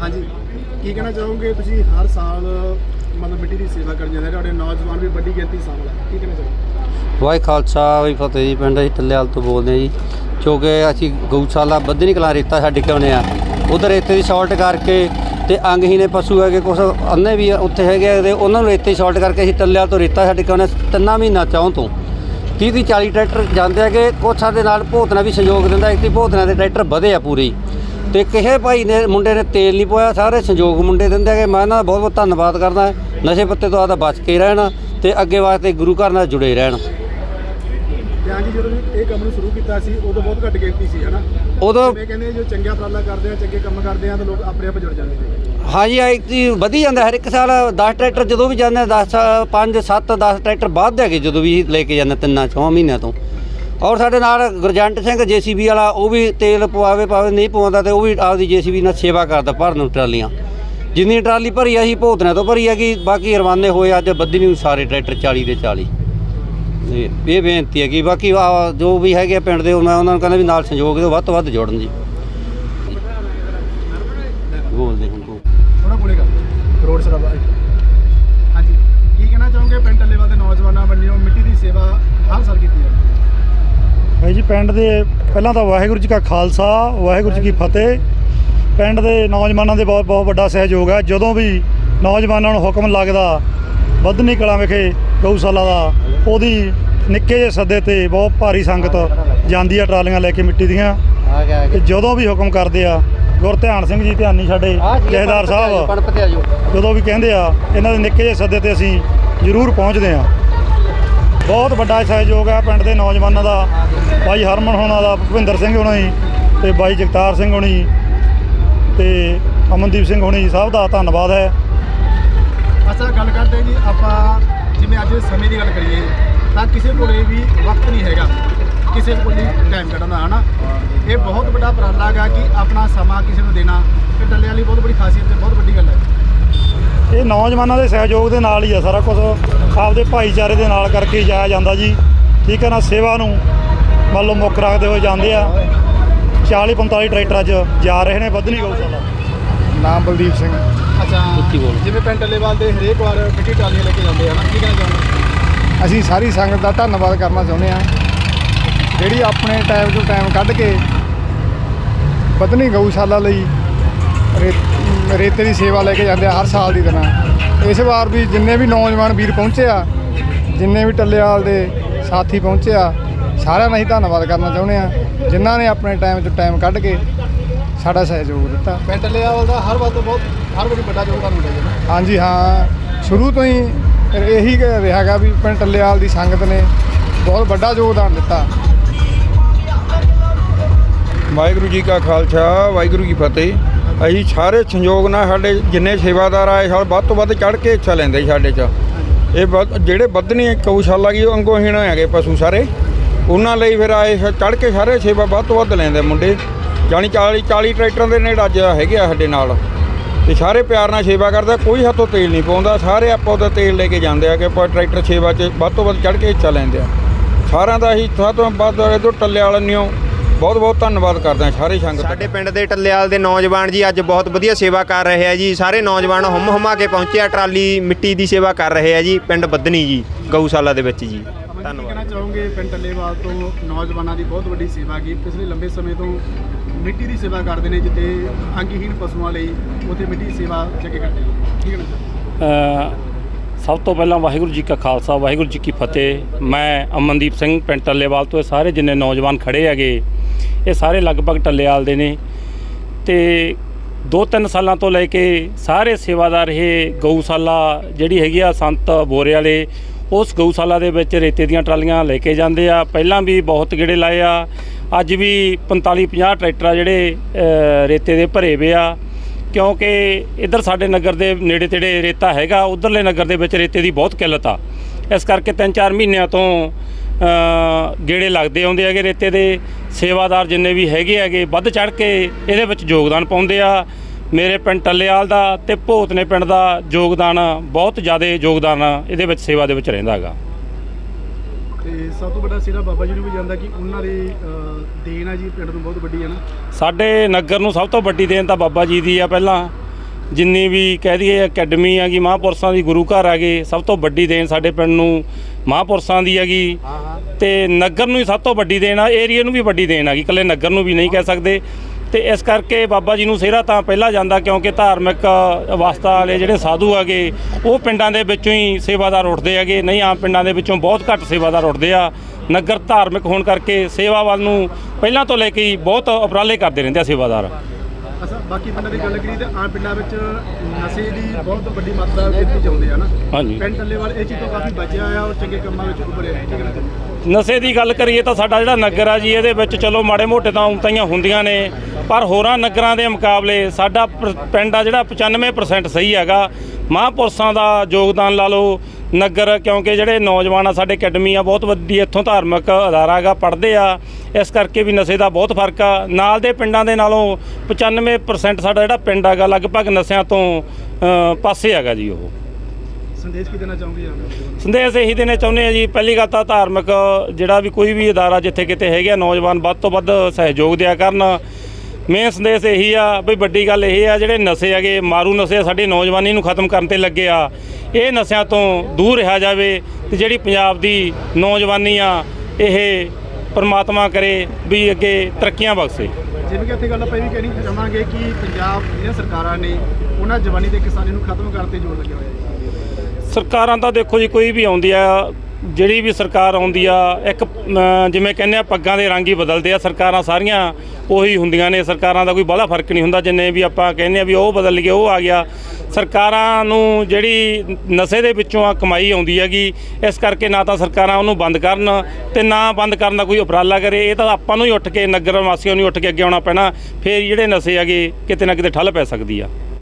ਹਾਂਜੀ। ਕੀ ਕਹਿਣਾ ਚਾਹੋਗੇ? ਤੁਸੀਂ ਹਰ ਸਾਲ, ਮਤਲਬ ਮਿੱਟੀ ਦੀ ਸੇਵਾ ਕਰਨ ਜਾਂਦੇ ਤੁਹਾਡੇ ਨੌਜਵਾਨ ਵੀ ਵੱਡੀ ਗਿਣਤੀ ਸ਼ਾਮਲ ਹੈ ਕੀ ਕਹਿਣਾ ਚਾਹੋਗੇ? ਵਾਹਿ ਖਾਲਸਾ, ਵਾਹਿ ਫਤਿਹ ਜੀ। ਪਿੰਡ ਅਸੀਂ ਟੱਲੇਵਾਲ ਤੋਂ ਬੋਲਦੇ ਹਾਂ ਜੀ। ਕਿਉਂਕਿ ਅਸੀਂ ਗਊਸ਼ਾਲਾ ਬੱਧਨੀ ਕਲਾਂ ਰੇਤਾ ਛੱਡ ਕੇ ਆਉਂਦੇ ਆ ਉਧਰ ਰੇਤੇ ਦੀ ਸ਼ਾਰਟ ਕਰਕੇ ਤੇ ਅੰਗਹੀਨੇ ਪਸ਼ੂ ਹੈਗੇ, ਕੁਛ ਅੰਨੇ ਵੀ ਉੱਥੇ ਹੈਗੇ ਆ ਤੇ ਉਹਨਾਂ ਨੂੰ ਰੇਤੇ ਸ਼ਾਰਟ ਕਰਕੇ ਅਸੀਂ ਟੱਲੇਵਾਲ ਤੋਂ ਰੇਤਾ ਛੱਡ ਕੇ ਆਉਂਦੇ ਹਾਂ ਤਿੰਨਾਂ ਮਹੀਨਾ ਚੌਂ ਤੋਂ। 30 ਦੀ 40 ਟਰੈਕਟਰ ਜਾਂਦੇ ਹੈਗੇ, ਕੁਛ ਸਾਡੇ ਨਾਲ ਭੋਤਨਾ ਵੀ ਸਹਿਯੋਗ ਦਿੰਦਾ ਇੱਕ ਭੋਤਨਾ ਦੇ ਟਰੈਕਟਰ ਵਧੇ ਆ ਪੂਰੀ ਤੇ ਕਿਸੇ ਭਾਈ ਨੇ ਮੁੰਡੇ ਨੇ ਤੇਲ ਨਹੀਂ ਪੋਇਆ ਸਾਰੇ ਸੰਯੋਗ ਮੁੰਡੇ ਦਿੰਦੇ ਹੈਗੇ। ਮੈਂ ਇਹਨਾਂ ਦਾ ਬਹੁਤ ਬਹੁਤ ਧੰਨਵਾਦ ਕਰਦਾ ਨਸ਼ੇ ਪੱਤੇ ਤੋਂ ਆਦਾ ਬਚ ਕੇ ਰਹਿਣ ਤੇ ਅੱਗੇ ਵਾਸਤੇ ਗੁਰੂ ਘਰ ਨਾਲ ਜੁੜੇ ਰਹਿਣ। ਤੇ ਹਾਂਜੀ ਜਦੋਂ ਇਹ ਕੰਮ ਨੂੰ ਸ਼ੁਰੂ ਕੀਤਾ ਸੀ ਉਦੋਂ ਬਹੁਤ ਘੱਟ ਗਿਣਤੀ ਸੀ ਹਨਾ? ਉਦੋਂ ਜਿਵੇਂ ਕਹਿੰਦੇ ਜੋ ਚੰਗਾ ਉਪਰਾਲਾ ਕਰਦੇ ਆ ਚੰਗੇ ਕੰਮ ਕਰਦੇ ਆ ਤਾਂ ਲੋਕ ਆਪਣੇ ਆਪ ਜੁੜ ਜਾਂਦੇ ਨੇ। ਹਾਂਜੀ ਆ ਇੱਕ ਚੀਜ਼ ਵਧੀ ਜਾਂਦਾ ਹਰ ਇੱਕ ਸਾਲ। 10 ਟਰੈਕਟਰ ਜਦੋਂ ਵੀ ਜਾਂਦੇ 10 5 7 10 ਟਰੈਕਟਰ ਵੱਧ ਹੈਗੇ ਜਦੋਂ ਵੀ ਲੈ ਕੇ ਜਾਂਦੇ ਤਿੰਨਾਂ ਚੌਂ ਮਹੀਨਿਆਂ ਤੋਂ। ਔਰ ਸਾਡੇ ਨਾਲ ਗੁਰਜੰਟ ਸਿੰਘ ਜੀਸੀਬੀ ਵਾਲਾ ਉਹ ਵੀ ਤੇਲ ਪਵਾਵੇ ਪਾਵੇ ਨਹੀਂ ਪਵਾਉਂਦਾ ਤੇ ਉਹ ਵੀ ਆਪਦੀ ਜੀਸੀਬੀ ਨਾਲ ਸੇਵਾ ਕਰਦਾ ਭਰਨ ਨੂੰ ਟਰਾਲੀਆਂ। ਜਿੰਨੀ ਟਰਾਲੀ ਭਰੀ ਆ ਅਸੀਂ ਭੋਤਨੇ ਤੋਂ ਭਰੀ ਹੈਗੀ ਬਾਕੀ ਰਵਾਨੇ ਹੋਏ ਅੱਜ ਬੱਦੀ ਨੂੰ ਸਾਰੇ ਟਰੈਕਟਰ 40 ਦੇ 40 ਇਹ ਇਹ ਬੇਨਤੀ ਹੈ ਕਿ ਬਾਕੀ ਜੋ ਵੀ ਹੈਗੇ ਆ ਪਿੰਡ ਦੇ ਉਹ ਮੈਂ ਉਹਨਾਂ ਨੂੰ ਕਹਿੰਦਾ ਵੀ ਨਾਲ ਸੰਯੋਗ ਦਿਓ ਵੱਧ ਤੋਂ ਵੱਧ ਜੋੜਨ ਜੀ ਬੋਲਦੇ ਹੁਣ ਬੋਲ। ਥੋੜਾ ਬੋਲੇਗਾ ਰੋਡ ਸਰਾਬਾ। ਹਾਂਜੀ। ਕੀ ਕਹਿਣਾ ਚਾਹੋਗੇ ਪਿੰਡ ਟੱਲੇਵਾਲ ਦੇ ਨੌਜਵਾਨਾਂ ਵੱਲੋਂ ਮਿੱਟੀ ਦੀ ਸੇਵਾ ਹਰ ਸਾਲ ਕੀਤੀ ਜਾਂਦੀ ਹੈ ਭਾਈ ਜੀ ਪਿੰਡ ਦੇ ਪਹਿਲਾਂ ਤਾਂ ਵਾਹਿਗੁਰੂ ਜੀ ਕਾ ਖਾਲਸਾ ਵਾਹਿਗੁਰੂ ਜੀ ਕੀ ਫਤਿਹ। ਪਿੰਡ ਦੇ ਨੌਜਵਾਨਾਂ ਦੇ ਬਹੁਤ ਬਹੁਤ ਵੱਡਾ ਸਹਿਯੋਗ ਹੈ ਜਦੋਂ ਵੀ ਨੌਜਵਾਨਾਂ ਨੂੰ ਹੁਕਮ ਲੱਗਦਾ ਬੱਧਨੀ ਕਲਾਂ ਵਿਖੇ ਗਊਸ਼ਾਲਾ ਦਾ ਉਹਦੀ ਨਿੱਕੇ ਜਿਹੇ ਸੱਦੇ ਤੇ ਬਹੁਤ ਭਾਰੀ ਸੰਗਤ ਜਾਂਦੀ ਆ ਟਰਾਲੀਆਂ ਲੈ ਕੇ ਮਿੱਟੀ ਦੀਆਂ। ਤੇ ਜਦੋਂ ਵੀ ਹੁਕਮ ਕਰਦੇ ਆ ਗੁਰ ਧਿਆਨ ਸਿੰਘ ਜੀ ਧਿਆਨੀ ਸਾਡੇ ਜਹੇਦਾਰ ਸਾਹਿਬ। ਆ ਜਦੋਂ ਵੀ ਕਹਿੰਦੇ ਆ ਇਹਨਾਂ ਦੇ ਨਿੱਕੇ ਜਿਹੇ ਸੱਦੇ ਤੇ ਅਸੀਂ ਜ਼ਰੂਰ ਪਹੁੰਚਦੇ ਆ। ਬਹੁਤ ਵੱਡਾ ਸਹਿਯੋਗ ਹੈ ਪਿੰਡ ਦੇ ਨੌਜਵਾਨਾਂ ਦਾ। ਬਾਈ ਹਰਮਨ ਹੋਣਾ ਦਾ ਭੁਪਿੰਦਰ ਸਿੰਘ ਹੋਣਾ ਜੀ ਤੇ ਬਾਈ ਜਗਤਾਰ ਸਿੰਘ ਹੋਣੀ ਤੇ ਅਮਨਦੀਪ ਸਿੰਘ ਹੋਣੀ ਸਭ ਦਾ ਧੰਨਵਾਦ ਹੈ। ਅੱਛਾ ਗੱਲ ਕਰਦੇ ਜੀ ਆਪਾਂ ਜਿਵੇਂ ਅੱਜ ਸਮੇਂ ਦੀ ਗੱਲ ਕਰੀਏ ਤਾਂ ਕਿਸੇ ਕੋਲੇ ਵੀ ਵਕਤ ਨਹੀਂ ਹੈਗਾ। ਕਿਸੇ ਕੋਲ ਨਹੀਂ ਟਾਈਮ ਕੱਢਣ ਦਾ ਹਨਾ? ਇਹ ਬਹੁਤ ਵੱਡਾ ਉਪਰਾਲਾ ਹੈਗਾ ਕਿ ਆਪਣਾ ਸਮਾਂ ਕਿਸੇ ਨੂੰ ਦੇਣਾ ਇਹ ਟੱਲੇ ਵਾਲੀ ਬਹੁਤ ਬੜੀ ਖਾਸੀਅਤ ਤੇ ਬਹੁਤ ਵੱਡੀ ਗੱਲ ਹੈ। ਇਹ ਨੌਜਵਾਨਾਂ ਦੇ ਸਹਿਯੋਗ ਦੇ ਨਾਲ ਹੀ ਆ ਸਾਰਾ ਕੁਝ ਆਪਦੇ ਭਾਈਚਾਰੇ ਦੇ ਨਾਲ ਕਰਕੇ ਜਾਇਆ ਜਾਂਦਾ ਜੀ। ਠੀਕ ਹੈ ਨਾ ਸੇਵਾ ਨੂੰ ਮੰਨ ਲਓ ਮੁੱਖ ਰੱਖਦੇ ਹੋਏ ਜਾਂਦੇ ਆ। 40 45 ਟਰੈਕਟਰ ਅੱਜ ਜਾ ਰਹੇ ਨੇ ਬੱਧਨੀ ਗਊਸ਼ਾਲਾ ਨਾਮ ਬਲਦੀਪ ਸਿੰਘ। ਅੱਛਾ ਉੱਚੀ ਬੋਲ। ਜਿਵੇਂ ਪਿੰਡ ਟੱਲੇਵਾਲ ਦੇ ਹਰੇਕ ਵਾਰ ਮਿੱਟੀ ਟਰਾਲੀਆਂ ਲੈ ਕੇ ਜਾਂਦੇ ਹਨ ਕੀ ਕਹਿਣਾ ਚਾਹੁੰਦੇ ਅਸੀਂ ਸਾਰੀ ਸੰਗਤ ਦਾ ਧੰਨਵਾਦ ਕਰਨਾ ਚਾਹੁੰਦੇ ਹਾਂ। ਜਿਹੜੀ ਆਪਣੇ ਟਾਈਮ ਤੋਂ ਟਾਈਮ ਕੱਢ ਕੇ ਪਤਨੀ ਗਊਸ਼ਾਲਾ ਲਈ ਰੇ- ਰੇਤੇ ਦੀ ਸੇਵਾ ਲੈ ਕੇ ਜਾਂਦੇ ਆ ਹਰ ਸਾਲ ਦੀ ਤਰ੍ਹਾਂ। ਇਸ ਵਾਰ ਵੀ ਜਿੰਨੇ ਵੀ ਨੌਜਵਾਨ ਵੀਰ ਪਹੁੰਚੇ ਆ ਜਿੰਨੇ ਵੀ ਟੱਲੇਵਾਲ ਦੇ ਸਾਥੀ ਪਹੁੰਚੇ ਆ ਸਾਰਿਆਂ ਦਾ ਹੀ ਧੰਨਵਾਦ ਕਰਨਾ ਚਾਹੁੰਦੇ ਆ ਜਿਨ੍ਹਾਂ ਨੇ ਆਪਣੇ ਟਾਈਮ ਤੋਂ ਟਾਈਮ ਕੱਢ ਕੇ ਸਾਡਾ ਸਹਿਯੋਗ ਦਿੱਤਾ। ਪਿੰਡ ਟੱਲੇਵਾਲ ਦਾ ਹਰ ਵਾਰ ਤੋਂ ਬਹੁਤ ਹਰ ਵਾਰੀ ਵੱਡਾ ਯੋਗਦਾਨ ਹੁੰਦਾ ਜੀ। ਹਾਂਜੀ ਹਾਂ ਸ਼ੁਰੂ ਤੋਂ ਹੀ ਇਹੀ ਰਿਹਾਗਾ ਵੀ ਪਿੰਡ ਟੱਲੇਵਾਲ ਦੀ ਸੰਗਤ ਨੇ ਬਹੁਤ ਵੱਡਾ ਯੋਗਦਾਨ ਦਿੱਤਾ। ਵਾਹਿਗੁਰੂ ਜੀ ਕਾ ਖਾਲਸਾ ਵਾਹਿਗੁਰੂ ਜੀ ਕੀ ਫਤਿਹ। ਅਸੀਂ ਸਾਰੇ ਸੰਯੋਗ ਨਾਲ ਸਾਡੇ ਜਿੰਨੇ ਸੇਵਾਦਾਰ ਆਏ ਸਾਲ ਵੱਧ ਤੋਂ ਵੱਧ ਚੜ ਕੇ ਹਿੱਸਾ ਲੈਂਦੇ ਸਾਡੇ 'ਚ। ਇਹ ਜਿਹੜੇ ਬੱਧਨੀ ਗਊਸ਼ਾਲਾ ਕੀ ਉਹ ਅੰਗੋਹੀਣ ਹੈਗੇ ਪਸ਼ੂ ਸਾਰੇ। ਉਹਨਾਂ ਲਈ ਫਿਰ ਆਏ ਚੜ ਕੇ ਸਾਰੇ ਸੇਵਾ ਵੱਧ ਤੋਂ ਵੱਧ ਲੈਂਦੇ ਮੁੰਡੇ। ਜਾਣੀ 40 40 ਟਰੈਕਟਰਾਂ ਦੇ ਨੇੜੇ ਅੱਜ ਹੈਗੇ ਆ ਸਾਡੇ ਨਾਲ। ਤੇ ਸਾਰੇ ਪਿਆਰ ਨਾਲ ਸੇਵਾ ਕਰਦਾ, ਕੋਈ ਹੱਥੋਂ ਤੇਲ ਨਹੀਂ ਪਾਉਂਦਾ। ਸਾਰੇ ਆਪੋ ਉਹਦਾ ਤੇਲ ਲੈ ਕੇ ਜਾਂਦੇ ਆ ਕਿ ਆਪਾਂ ਟਰੈਕਟਰ ਸੇਵਾ 'ਚ ਵੱਧ ਤੋਂ ਵੱਧ ਚੜ ਕੇ ਹਿੱਸਾ ਲੈਂਦੇ ਆ। ਸਾਰਿਆਂ ਦਾ ਅਸੀਂ ਸਭ ਤੋਂ ਵੱਧ ਇਹਦੋਂ ਟੱਲੇ ਵਾਲਿਆਂ ਨੂੰ ਬਹੁਤ ਬਹੁਤ ਧੰਨਵਾਦ ਕਰਦੇ ਹਾਂ ਸਾਰੇ ਸੰਗਤ ਸਾਡੇ ਪਿੰਡ ਦੇ ਟੱਲੇਵਾਲ ਦੇ ਨੌਜਵਾਨ ਜੀ ਅੱਜ ਬਹੁਤ ਵਧੀਆ ਸੇਵਾ ਕਰ ਰਹੇ ਆ ਜੀ। ਸਾਰੇ ਨੌਜਵਾਨ ਹੁਮ ਹੁਮਾ ਕੇ ਪਹੁੰਚੇ ਆ, ਟਰਾਲੀ ਮਿੱਟੀ ਦੀ ਸੇਵਾ ਕਰ ਰਹੇ ਆ ਜੀ, ਪਿੰਡ ਬੱਦਨੀ ਜੀ, ਗਊਸ਼ਾਲਾ ਦੇ ਵਿੱਚ ਜੀ। ਚਾਹੋਗੇ ਪਿੰਡ ਟੱਲੇਵਾਲ ਤੋਂ ਨੌਜਵਾਨਾਂ ਦੀ ਬਹੁਤ ਵੱਡੀ ਸੇਵਾ ਕੀ ਪਿਛਲੇ ਲੰਬੇ ਸਮੇਂ ਤੋਂ ਮਿੱਟੀ ਦੀ ਸੇਵਾ ਕਰਦੇ ਨੇ, ਜਿੱਥੇ ਅੰਗਹੀਣ ਪਸ਼ੂਆਂ ਲਈ ਉੱਥੇ ਮਿੱਟੀ ਦੀ ਸੇਵਾ ਜੱਗੇ ਕਰਦੇ ਨੇ। ਕੀ ਕਹਿਣਾ ਸਭ ਤੋਂ ਪਹਿਲਾਂ ਵਾਹਿਗੁਰੂ ਜੀ ਕਾ ਖਾਲਸਾ, ਵਾਹਿਗੁਰੂ ਜੀ ਕੀ ਫਤਿਹ। ਮੈਂ ਅਮਨਦੀਪ ਸਿੰਘ, ਪਿੰਡ ਟੱਲੇਵਾਲ ਤੋਂ। ਇਹ ਸਾਰੇ ਜਿੰਨੇ ਨੌਜਵਾਨ ਖੜੇ ਹੈਗੇ, ਇਹ ਸਾਰੇ ਲਗਭਗ ਟੱਲੇਵਾਲ ਦੇ ਨੇ। ਤੇ ਦੋ ਤਿੰਨ ਸਾਲਾਂ ਤੋਂ ਲੈ ਕੇ ਸਾਰੇ ਸੇਵਾਦਾਰ ਇਹ ਗਊਸ਼ਾਲਾ ਜਿਹੜੀ ਹੈਗੀ ਆ, ਸੰਤ ਬੋਰੇ ਵਾਲੇ ਉਸ ਗਊਸ਼ਾਲਾ ਦੇ ਵਿੱਚ ਰੇਤੇ ਦੀਆਂ ਟਰਾਲੀਆਂ ਲੈ ਕੇ ਜਾਂਦੇ ਆ। ਪਹਿਲਾਂ ਵੀ ਬਹੁਤ ਗੇੜੇ ਲਾਏ ਆ। ਅੱਜ ਵੀ 45 50 ਟਰੈਕਟਰ ਆ ਜਿਹੜੇ ਰੇਤੇ ਦੇ ਭਰੇ ਵੇ ਆ। ਕਿਉਂਕਿ ਇੱਧਰ ਸਾਡੇ ਨਗਰ ਦੇ ਨੇੜੇ ਤੇੜੇ ਰੇਤਾ ਹੈਗਾ, ਉਧਰਲੇ ਨਗਰ ਦੇ ਵਿੱਚ ਰੇਤੇ ਦੀ ਬਹੁਤ ਕਿੱਲਤ ਆ। ਇਸ ਕਰਕੇ 3-4 ਮਹੀਨਿਆਂ ਤੋਂ ਗੇੜੇ ਲੱਗਦੇ ਆਉਂਦੇ ਹੈਗੇ ਰੇਤੇ ਦੇ। ਸੇਵਾਦਾਰ ਜਿੰਨੇ ਵੀ ਹੈਗੇ ਹੈਗੇ, ਵੱਧ ਚੜ ਕੇ ਇਹਦੇ ਵਿੱਚ ਯੋਗਦਾਨ ਪਾਉਂਦੇ ਆ। ਮੇਰੇ ਪਿੰਡ ਟੱਲੇਵਾਲ ਦਾ ਤੇ ਭੋਤਨੇ ਪਿੰਡ ਦਾ ਯੋਗਦਾਨ ਬਹੁਤ ਜ਼ਿਆਦਾ ਯੋਗਦਾਨ ਇਹਦੇ ਵਿੱਚ ਸੇਵਾ ਦੇ ਵਿੱਚ ਰਹਿੰਦਾ ਹੈਗਾ। ਤੇ ਸਭ ਤੋਂ ਵੱਡਾ ਸਿਰਾ ਬਾਬਾ ਜੀ ਨੂੰ ਵੀ ਜਾਂਦਾ ਕਿ ਉਹਨਾਂ ਦੀ ਦੇਣ ਆ ਜੀ ਪਿੰਡ ਨੂੰ ਬਹੁਤ ਵੱਡੀ ਹੈ ਨਾ। ਸਾਡੇ ਨਗਰ ਨੂੰ ਸਭ ਤੋਂ ਵੱਡੀ ਦੇਣ ਤਾਂ ਬਾਬਾ ਜੀ ਦੀ ਆ ਪਹਿਲਾਂ। ਜਿੰਨੀ ਵੀ ਕਹਿ ਦਈਏ ਅਕੈਡਮੀ ਹੈਗੀ ਮਹਾਂਪੁਰਸ਼ਾਂ ਦੀ ਗੁਰੂ ਘਰ ਹੈਗੇ ਸਭ ਤੋਂ ਵੱਡੀ ਦੇਣ ਸਾਡੇ ਪਿੰਡ ਨੂੰ ਮਹਾਂਪੁਰਸ਼ਾਂ ਦੀ ਹੈਗੀ। ਤੇ ਨਗਰ ਨੂੰ ਹੀ ਸਭ ਤੋਂ ਵੱਡੀ ਦੇਣ ਆ ਏਰੀਆ ਨੂੰ ਵੀ ਵੱਡੀ ਦੇਣ ਹੈਗੀ ਇਕੱਲੇ ਨਗਰ ਨੂੰ ਵੀ ਨਹੀਂ ਕਹਿ ਸਕਦੇ। ਤੇ ਇਸ ਕਰਕੇ ਬਾਬਾ ਜੀ ਨੂੰ ਸਿਹਰਾ ਤਾਂ ਪਹਿਲਾਂ ਜਾਂਦਾ ਕਿਉਂਕਿ ਧਾਰਮਿਕ ਅਵਸਥਾ ਵਾਲੇ ਜਿਹੜੇ ਸਾਧੂ ਹੈਗੇ ਉਹ ਪਿੰਡਾਂ ਦੇ ਵਿੱਚੋਂ ਹੀ ਸੇਵਾਦਾਰ ਉੱਠਦੇ ਹੈਗੇ। ਨਹੀਂ ਆਮ ਪਿੰਡਾਂ ਦੇ ਵਿੱਚੋਂ ਬਹੁਤ ਘੱਟ ਸੇਵਾਦਾਰ ਉੱਠਦੇ ਆ। ਨਗਰ ਧਾਰਮਿਕ ਹੋਣ ਕਰਕੇ ਸੇਵਾ ਵੱਲ ਨੂੰ ਪਹਿਲਾਂ ਤੋਂ ਲੈ ਕੇ ਬਹੁਤ ਉਪਰਾਲੇ ਕਰਦੇ ਰਹਿੰਦੇ ਆ ਸੇਵਾਦਾਰ। ਬਾਕੀ ਪਿੰਡਾਂ ਦੀ ਗੱਲ ਕਰੀਏ ਤਾਂ ਆਮ ਪਿੰਡਾਂ ਵਿੱਚ ਨਸ਼ੇ ਦੀ ਬਹੁਤ ਵੱਡੀ ਮਾਤਰਾ ਕੀਤੀ ਜਾਂਦੀ ਹੈ ਨਾ ਹਾਂਜੀ। ਪਿੰਡ ਟੱਲੇਵਾਲ ਇਹ ਚੀਜ਼ ਤੋਂ ਕਾਫੀ ਬਚਿਆ ਆ ਔਰ ਚੰਗੇ ਕੰਮਾਂ ਵਿੱਚ ਉੱਭਰਿਆ ਹੈ ਠੀਕ ਹੈ? ਨਾ ਨਸ਼ੇ ਦੀ ਗੱਲ ਕਰੀਏ ਤਾਂ ਸਾਡਾ ਜਿਹੜਾ ਨਗਰ ਆ ਜੀ, ਇਹਦੇ ਵਿੱਚ ਚਲੋ ਮਾੜੇ ਮੋਟੇ ਤਾਂ ਉਮਤਾਈਆਂ ਹੁੰਦੀਆਂ ਨੇ, ਪਰ ਹੋਰਾਂ ਨਗਰਾਂ ਦੇ ਮੁਕਾਬਲੇ ਸਾਡਾ ਪ- ਪਿੰਡ ਆ ਜਿਹੜਾ 95% ਸਹੀ ਹੈਗਾ। ਮਹਾਂਪੁਰਸ਼ਾਂ ਦਾ ਯੋਗਦਾਨ ਲਾ ਲਓ, ਨਗਰ, ਕਿਉਂਕਿ ਜਿਹੜੇ ਨੌਜਵਾਨ ਆ, ਸਾਡੇ ਅਕੈਡਮੀ ਆ, ਬਹੁਤ ਵੱਡੀ ਇੱਥੋਂ ਧਾਰਮਿਕ ਅਦਾਰਾ ਹੈਗਾ, ਪੜ੍ਹਦੇ ਆ, ਇਸ ਕਰਕੇ ਵੀ ਨਸ਼ੇ ਦਾ ਬਹੁਤ ਫ਼ਰਕ ਆ। ਨਾਲ ਦੇ ਪਿੰਡਾਂ ਦੇ ਨਾਲੋਂ 95% ਸਾਡਾ ਜਿਹੜਾ ਪਿੰਡ ਹੈਗਾ, ਲਗਭਗ ਨਸ਼ਿਆਂ ਤੋਂ ਪਾਸੇ ਹੈਗਾ ਜੀ ਉਹ। ਸੰਦੇਸ਼ ਕੀ ਦੇਣਾ ਚਾਹੋਗੇ ਆਪ ਸੰਦੇਸ਼ ਇਹੀ ਦੇਣੇ ਚਾਹੁੰਦੇ ਆ ਜੀ ਪਹਿਲੀ ਗੱਲ ਤਾਂ ਧਾਰਮਿਕ ਜਿਹੜਾ ਵੀ ਕੋਈ ਵੀ ਅਦਾਰਾ ਜਿੱਥੇ ਕਿਤੇ ਹੈਗੇ ਨੌਜਵਾਨ ਵੱਧ ਤੋਂ ਵੱਧ ਸਹਿਯੋਗ ਦਿਆ ਕਰਨ। ਮੇਨ ਸੰਦੇਸ਼ ਇਹੀ ਆ ਵੀ ਵੱਡੀ ਗੱਲ ਇਹ ਆ ਜਿਹੜੇ ਨਸ਼ੇ ਹੈਗੇ ਮਾਰੂ ਨਸ਼ੇ ਸਾਡੀ ਨੌਜਵਾਨੀ ਨੂੰ ਖਤਮ ਕਰਨ ਤੇ ਲੱਗੇ ਆ। ਇਹ ਨਸ਼ਿਆਂ ਤੋਂ ਦੂਰ ਰਿਹਾ ਜਾਵੇ ਤੇ ਜਿਹੜੀ ਪੰਜਾਬ ਦੀ ਨੌਜਵਾਨੀ ਆ ਇਹ ਪਰਮਾਤਮਾ ਕਰੇ ਵੀ ਅੱਗੇ ਤਰੱਕੀਆਂ ਬਖਸ਼ੇ। ਜਿਵੇਂ ਕਿ ਇੱਥੇ ਗੱਲ ਆਪਾਂ ਇਹ ਵੀ ਕਹਿਣੀ ਚਾਹਾਂਗੇ ਕਿ ਪੰਜਾਬ ਦੀਆਂ ਸਰਕਾਰਾਂ ਨੇ ਉਹਨਾਂ ਜਵਾਨੀ ਤੇ ਕਿਸਾਨੀ ਨੂੰ ਖਤਮ ਕਰਨ ਤੇ ਜ਼ੋਰ ਲੱਗਿਆ ਹੋਇਆ ਹੈ। ਸਰਕਾਰਾਂ ਤਾਂ ਦੇਖੋ ਜੀ, ਕੋਈ ਵੀ ਆਉਂਦੀ ਆ, ਜਿਹੜੀ ਵੀ ਸਰਕਾਰ ਆਉਂਦੀ ਆ, ਇੱਕ ਜਿਵੇਂ ਕਹਿੰਦੇ ਆ, ਪੱਗਾਂ ਦੇ ਰੰਗ ਹੀ ਬਦਲਦੇ ਆ, ਸਰਕਾਰਾਂ ਸਾਰੀਆਂ ਉਹੀ ਹੁੰਦੀਆਂ ਨੇ, ਸਰਕਾਰਾਂ ਦਾ ਕੋਈ ਬਾਹਲਾ ਫ਼ਰਕ ਨਹੀਂ ਹੁੰਦਾ, ਜਿੰਨੇ ਵੀ ਆਪਾਂ ਕਹਿੰਦੇ ਆ ਵੀ ਉਹ ਬਦਲ ਗਿਆ ਉਹ ਆ ਗਿਆ। ਸਰਕਾਰਾਂ ਨੂੰ ਜਿਹੜੀ ਨਸ਼ੇ ਦੇ ਵਿੱਚੋਂ ਆ ਕਮਾਈ ਆਉਂਦੀ ਹੈਗੀ, ਇਸ ਕਰਕੇ ਨਾ ਤਾਂ ਸਰਕਾਰਾਂ ਉਹਨੂੰ ਬੰਦ ਕਰਨ ਤੇ ਨਾ ਬੰਦ ਕਰਨ ਦਾ ਕੋਈ ਉਪਰਾਲਾ ਕਰੇ। ਇਹ ਤਾਂ ਆਪਾਂ ਨੂੰ ਹੀ ਉੱਠ ਕੇ, ਨਗਰ ਵਾਸੀਆਂ ਨੂੰ ਹੀ ਉੱਠ ਕੇ ਅੱਗੇ ਆਉਣਾ ਪੈਣਾ, ਫਿਰ ਜਿਹੜੇ ਨਸ਼ੇ ਹੈਗੇ, ਕਿਤੇ ਨਾ ਕਿਤੇ ਠੱਲ ਪੈ ਸਕਦੀ ਆ।